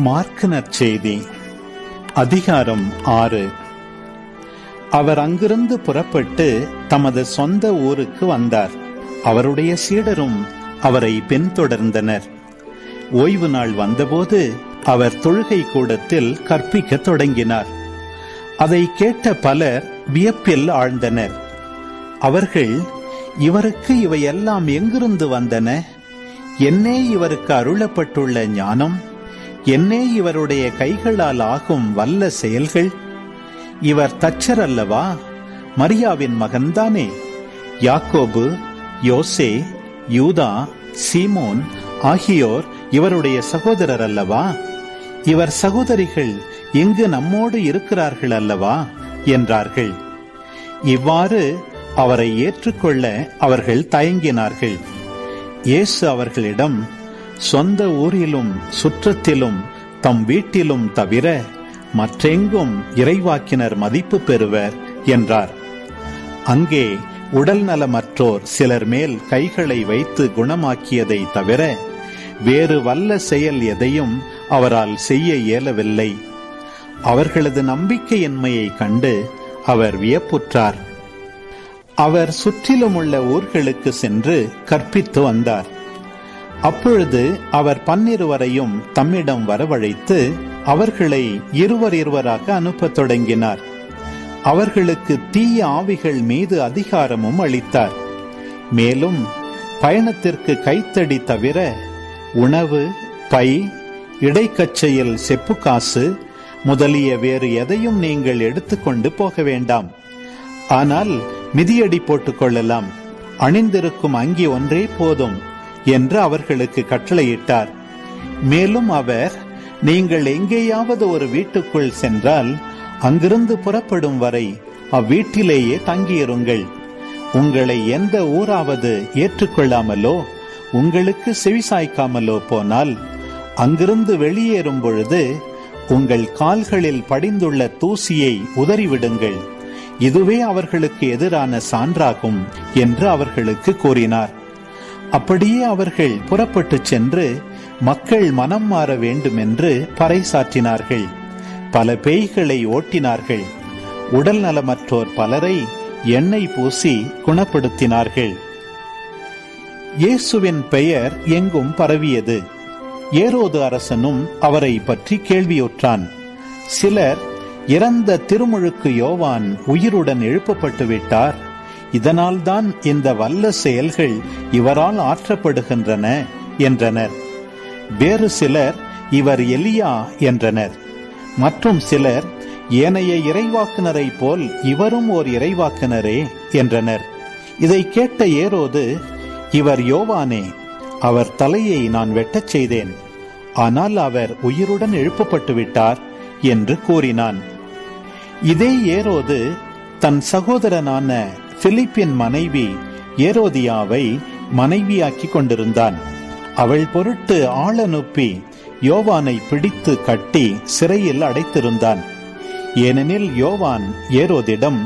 Mark நற்செய்தி அதிகாரம் ஆறு. அவர் அங்கிருந்து புறப்பட்டு தமது சொந்த ஊருக்கு வந்தார். அவருடைய சீடரும் அவரை பின்தொடர்ந்தனர். ஓய்வு நாள் வந்தபோது அவர் தொழுகை கூடத்தில் கற்பிக்கத் தொடங்கினார். அதை கேட்ட பலர் வியப்பில் ஆழ்ந்தனர். அவர்கள் இவருக்கு இவையெல்லாம் எங்கிருந்து வந்தன? என்னே இவருக்கு அருளப்பட்டுள்ள ஞானம்? என்னே இவருடைய கைகளால் ஆகும் வல்ல செயல்கள்? இவர் தச்சர் அல்லவா? மரியாவின் மகன்தானே. யாக்கோபு யோசே யூதா சீமோன் ஆகியோர் இவருடைய சகோதரர் அல்லவா? இவர் சகோதரிகள் இங்கு நம்மோடு இருக்கிறார்கள் அல்லவா? என்றார்கள். இவ்வாறு அவரை ஏற்றுக்கொள்ள அவர்கள் தயங்கினார்கள். இயேசு அவர்களிடம் சொந்த ஊரிலும் சுற்றத்திலும் தம் வீட்டிலும் தவிர மற்றெங்கும் இறைவாக்கினர் மதிப்பு பெறுவர் என்றார். அங்கே உடல் நலமற்றோர் சிலர் மேல் கைகளை வைத்து குணமாக்கியதை தவிர வேறு வல்ல செயல் எதையும் அவரால் செய்ய இயலவில்லை. அவர்களது நம்பிக்கையின்மையை கண்டு அவர் வியப்புற்றார். அவர் சுற்றிலும் உள்ள ஊர்களுக்கு சென்று கற்பித்து வந்தார். அப்பொழுது அவர் பன்னிருவரையும் தம்மிடம் வரவழைத்து அவர்களை இருவர் இருவராக அனுப்பத் தொடங்கினார். அவர்களுக்கு தீய ஆவிகள் மீது அதிகாரமும் அளித்தார். மேலும் பயணத்திற்கு கைத்தடி தவிர உணவு பை இடைக்கச்சையில் செப்பு காசு முதலிய வேறு எதையும் நீங்கள் எடுத்துக்கொண்டு போக வேண்டாம். ஆனால் மிதியடி போட்டுக் கொள்ளலாம். அணிந்திருக்கும் அங்கி ஒன்றே போதும். என்று அவர்களுக்கு கட்டளையிட்டார். மேலும் அவர் நீங்கள் எங்கேயாவது ஒரு வீட்டுக்குள் சென்றால் அங்கிருந்து புறப்படும் வரை அவ்வீட்டிலேயே தங்கியிருங்கள். உங்களை எந்த ஊராவது ஏற்றுக்கொள்ளாமலோ உங்களுக்கு செவிசாய்க்காமலோ போனால் அங்கிருந்து வெளியேறும் பொழுது உங்கள் கால்களில் படிந்துள்ள தூசியை உதறிவிடுங்கள். இதுவே அவர்களுக்கு எதிரான சான்றாகும் என்று அவர்களுக்கு கூறினார். அப்படியே அவர்கள் புறப்பட்டு சென்று மக்கள் மனம் மாற வேண்டும் என்று பறைசாற்றினார்கள். பல பேய்களை ஓட்டினார்கள். உடல் நலமற்றோர் பலரை எண்ணெய் பூசி குணப்படுத்தினார்கள். இயேசுவின் பெயர் எங்கும் பரவியது. ஏரோது அரசனும் அவரை பற்றி கேள்வியுற்றான். சிலர் இறந்த திருமுழுக்கு யோவான் உயிருடன் எழுப்பப்பட்டு விட்டார் இதனால்தான் இந்த வல்ல செயல்கள் இவரால் ஆற்றப்படுகின்றன என்றனர். வேறு சிலர் இவர் எலியா என்றனர். மற்றும் சிலர் ஏனைய இறைவாக்குனரை போல் இவரும் ஓர் இறைவாக்குனரே என்றனர். இதை கேட்ட ஏரோது இவர் யோவானே அவர் தலையை நான் வெட்டச் செய்தேன். ஆனால் அவர் உயிருடன் எழுப்பப்பட்டு விட்டார் என்று கூறினான். இதே ஏரோது தன் சகோதரனான பிலிப்பின் மனைவி ஏரோதியாவை மனைவியாக்கி கொண்டிருந்தான். அவள் பொருட்டு ஆளனுப்பி யோவானை பிடித்து கட்டி சிறையில் அடைத்திருந்தான். ஏனெனில் யோவான் ஏரோதிடம்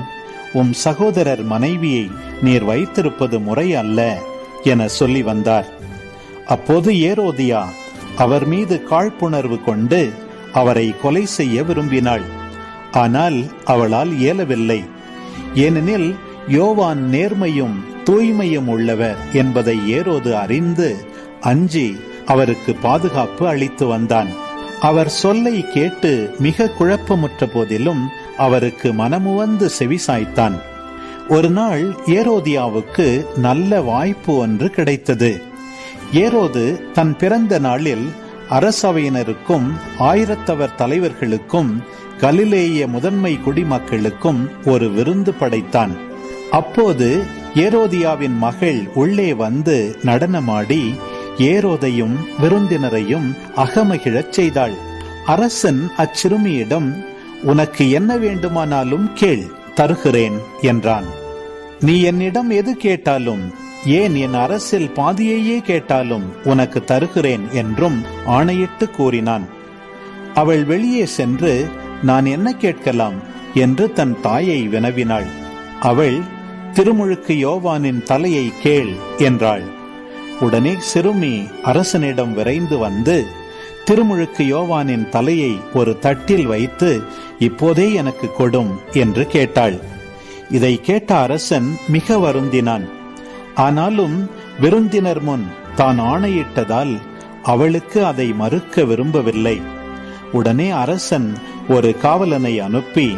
உம் சகோதரர் மனைவியை நீர் வைத்திருப்பது முறை அல்ல என சொல்லி வந்தார். அப்போது ஏரோதியா அவர் மீது காழ்ப்புணர்வு கொண்டு அவரை கொலை செய்ய விரும்பினாள். ஆனால் அவளால் இயலவில்லை. ஏனெனில் யோவான் நேர்மையும் தூய்மையும் உள்ளவர் என்பதை ஏரோது அறிந்து அஞ்சி அவருக்கு பாதுகாப்பு அளித்து வந்தான். அவர் சொல்லை கேட்டு மிக குழப்பமுற்ற போதிலும் அவருக்கு மனமுவந்து செவிசாய்த்தான். ஒரு நாள் ஏரோதியாவுக்கு நல்ல வாய்ப்பு ஒன்று கிடைத்தது. ஏரோது தன் பிறந்த நாளில் அரசவையினருக்கும் ஆயிரத்தவர் தலைவர்களுக்கும் கலிலேய முதன்மை குடிமக்களுக்கும் ஒரு விருந்து படைத்தான். அப்போது ஏரோதியாவின் மகள் உள்ளே வந்து நடனமாடி ஏரோதையும் விருந்தினரையும் அகமகிழச் செய்தாள். அரசன் அச்சிறுமியிடம் உனக்கு என்ன வேண்டுமானாலும் கேள் தருகிறேன் என்றான். நீ என்னிடம் எது கேட்டாலும் ஏன் என் அரசில் பாதியையே கேட்டாலும் உனக்கு தருகிறேன் என்றும் ஆணையிட்டு கூறினான். அவள் வெளியே சென்று நான் என்ன கேட்கலாம்? என்று தன் தாயை வினவினாள். அவள் திருமுழுக்கு யோவானின் தலையை கேள் என்றாள். உடனே சிறுமி அரசனிடம் விரைந்து வந்து திருமுழுக்கு யோவானின் தலையை ஒரு தட்டில் வைத்து இப்போதே எனக்கு கொடும் என்று கேட்டாள். இதை கேட்ட அரசன் மிக வருந்தினான். ஆனாலும் விருந்தினர் முன் தான் ஆணையிட்டதால் அவளுக்கு அதை மறுக்க விரும்பவில்லை. உடனே அரசன் ஒரு காவலனை அனுப்பி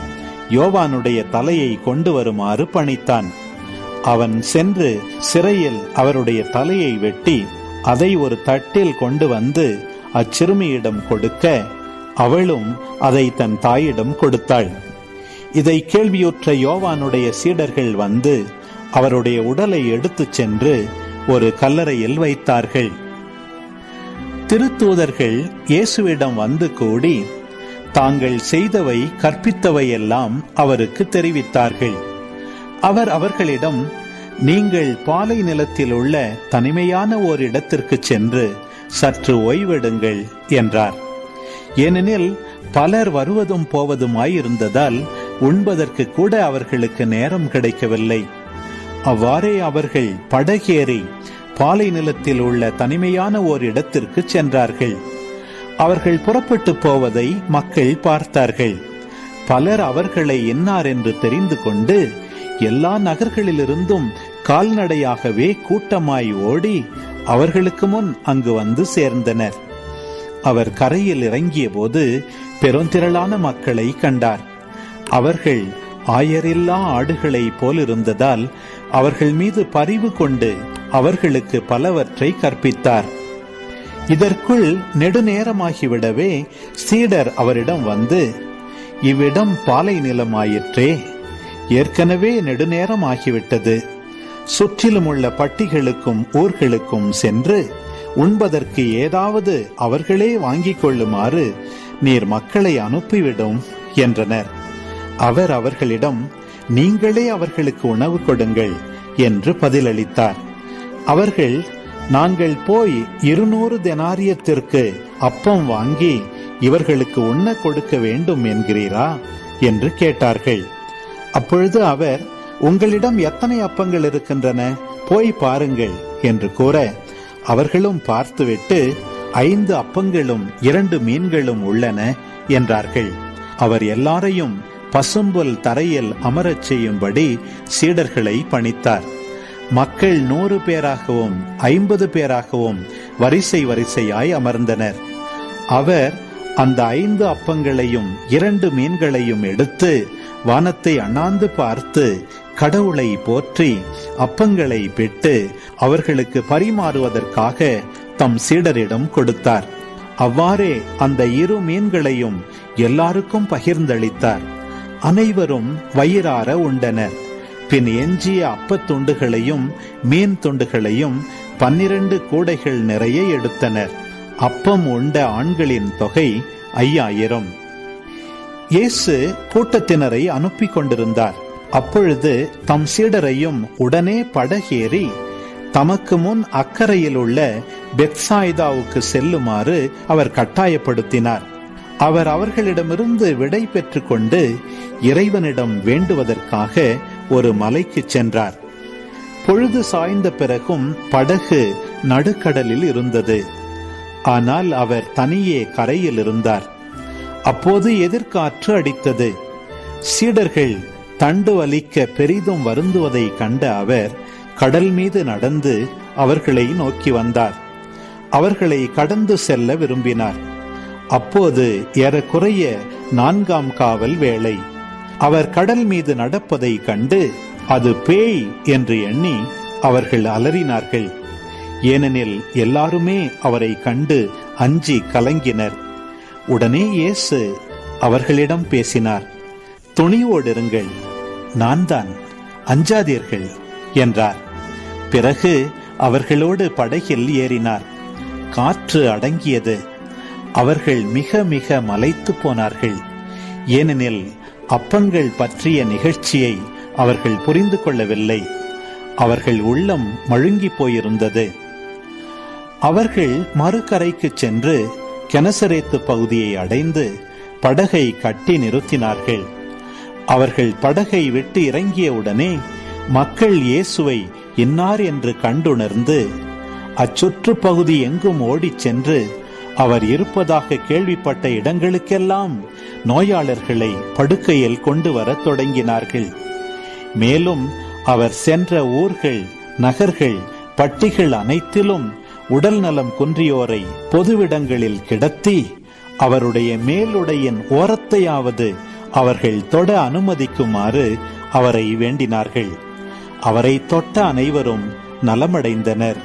யோவானுடைய தலையை கொண்டு வருமாறு பணித்தான். அவன் சென்று சிறையில் அவருடைய தலையை வெட்டி அதை ஒரு தட்டில் கொண்டு வந்து அச்சிறுமியிடம் கொடுக்க அவளும் அதை தன் தாயிடம் கொடுத்தாள். இதை கேள்வியுற்ற யோவானுடைய சீடர்கள் வந்து அவருடைய உடலை எடுத்துச் சென்று ஒரு கல்லறையில் வைத்தார்கள். திருத்தூதர்கள் இயேசுவிடம் வந்து கூடி தாங்கள் செய்தவை கற்பித்தவையெல்லாம் அவருக்கு தெரிவித்தார்கள். அவர் அவர்களிடம் நீங்கள் பாலை நிலத்தில் உள்ள தனிமையான ஓர் இடத்திற்கு சென்று சற்று ஓய்வெடுங்கள் என்றார். ஏனெனில் பலர் வருவதும் போவதுமாயிருந்ததால் உண்பதற்கு கூட அவர்களுக்கு நேரம் கிடைக்கவில்லை. அவ்வாறே அவர்கள் படகேறி பாலை நிலத்தில் உள்ள தனிமையான ஓர் இடத்திற்கு சென்றார்கள். அவர்கள் புறப்பட்டு போவதை மக்கள் பார்த்தார்கள். பலர் அவர்களை என்னார் என்று தெரிந்து கொண்டு எல்லா நகர்களிலிருந்தும் கால்நடையாகவே கூட்டமாய் ஓடி அவர்களுக்கு முன் அங்கு வந்து சேர்ந்தனர். அவர் கரையில் இறங்கிய போது பெருந்திரளான மக்களை கண்டார். அவர்கள் ஆயரில்லா ஆடுகளை போலிருந்ததால் அவர்கள் மீது பரிவு கொண்டு அவர்களுக்கு பலவற்றை கற்பித்தார். இதற்குள் நெடுநேரமாகிவிடவே சீடர் அவரிடம் வந்து இவ்விடம் பாலை நிலமாயிற்றே. ஏற்கனவே நெடுநேரம் ஆகிவிட்டது சுற்றிலும் உள்ள பட்டிகளுக்கும் ஊர்களுக்கும் சென்று உண்பதற்கு ஏதாவது அவர்களே வாங்கிக் கொள்ளுமாறு நீர் மக்களை அனுப்பிவிடும் என்றனர். அவர் அவர்களிடம் நீங்களே அவர்களுக்கு உணவு கொடுங்கள் என்று பதிலளித்தார். அவர்கள் நாங்கள் போய் இருநூறு தெனாரியத்திற்கு அப்பம் வாங்கி இவர்களுக்கு உண்ண கொடுக்க வேண்டும் என்கிறீரா? என்று கேட்டார்கள். அப்பொழுது அவர் உங்களிடம் எத்தனை அப்பங்கள் இருக்கின்றன? போய் பாருங்கள் என்று கூற அவர்களும் பார்த்துவிட்டு ஐந்து அப்பங்களும் இரண்டு மீன்களும் உள்ளன என்றார்கள். அவர் எல்லாரையும் பசும்புல் தரையில் அமரச் செய்யும்படி சீடர்களை பணித்தார். மக்கள் நூறு பேராகவும் ஐம்பது பேராகவும் வரிசை வரிசையாய் அமர்ந்தனர். அவர் அந்த ஐந்து அப்பங்களையும் இரண்டு மீன்களையும் எடுத்து வானத்தை அண்ணாந்து பார்த்து கடவுளை போற்றி அப்பங்களை பெற்று அவர்களுக்கு பரிமாறுவதற்காக தம் சீடரிடம் கொடுத்தார். அவ்வாறே அந்த இரு மீன்களையும் எல்லாருக்கும் பகிர்ந்தளித்தார். அனைவரும் வயிறார உண்டனர். பின் எஞ்சிய அப்பத் துண்டுகளையும் மீன் துண்டுகளையும் பன்னிரண்டு கூடைகள் நிறைய எடுத்தனர். அப்பம் உண்ட ஆண்களின் தொகை ஐயாயிரம். இயேசு கூட்டத்தினரை அனுப்பி கொண்டிருந்தார் அப்பொழுது தம் சீடரையும் உடனே படகேறி தமக்கு முன் அக்கறையில் உள்ள பெத்சாய்தாவுக்கு செல்லுமாறு அவர் கட்டாயப்படுத்தினார். அவர் அவர்களிடமிருந்து விடை பெற்றுக்கொண்டு இறைவனிடம் வேண்டுவதற்காக ஒரு மலைக்கு சென்றார். பொழுது சாய்ந்த பிறகும் படகு நடுக்கடலில் இருந்தது. ஆனால் அவர் தனியே கரையில் இருந்தார் அப்போது எதிர்காற்று அடித்தது. சீடர்கள் தண்டு வலிக்க பெரிதும் வருந்துவதை கண்ட அவர் கடல் மீது நடந்து அவர்களை நோக்கி வந்தார். அவர்களை கடந்து செல்ல விரும்பினார். அப்போது ஏறக்குறைய நான்காம் காவல் வேளை. அவர் கடல் மீது நடப்பதை கண்டு அது பேய் என்று எண்ணி அவர்கள் அலறினார்கள். ஏனெனில் எல்லாருமே அவரை கண்டு அஞ்சி கலங்கினர். உடனே இயேசு அவர்களிடம் பேசினார் துணிவோடிருங்கள் நான் தான் அஞ்சாதீர்கள் என்றார். பிறகு அவர்களோடு படகில் ஏறினார். காற்று அடங்கியது. அவர்கள் மிக மிக மலைத்து போனார்கள். ஏனெனில் அப்பங்கள் பற்றிய நிகழ்ச்சியை அவர்கள் புரிந்து கொள்ளவில்லை. அவர்கள் உள்ளம் மழுங்கி போயிருந்தது. அவர்கள் மறுகரைக்கு சென்று கெனசரேத்து பகுதியை அடைந்து படகை கட்டி நிறுத்தினார்கள். அவர்கள் படகை விட்டு இறங்கியவுடனே மக்கள் இயேசுவை இன்னார் என்று கண்டுணர்ந்து அச்சுற்று பகுதி எங்கும் ஓடிச் சென்று அவர் இருப்பதாக கேள்விப்பட்ட இடங்களுக்கெல்லாம் நோயாளர்களை படுக்கையில் கொண்டு வரத் தொடங்கினார்கள். மேலும் அவர் சென்ற ஊர்கள் நகர்கள் பட்டிகள் அனைத்திலும் உடல் நலம் குன்றியோரை பொதுவிடங்களில் கிடத்தி அவருடைய மேலுடையின் ஓரத்தையாவது அவர்கள் தொட அனுமதிக்குமாறு அவரை வேண்டினார்கள். அவரை தொட்ட அனைவரும் நலமடைந்தனர்.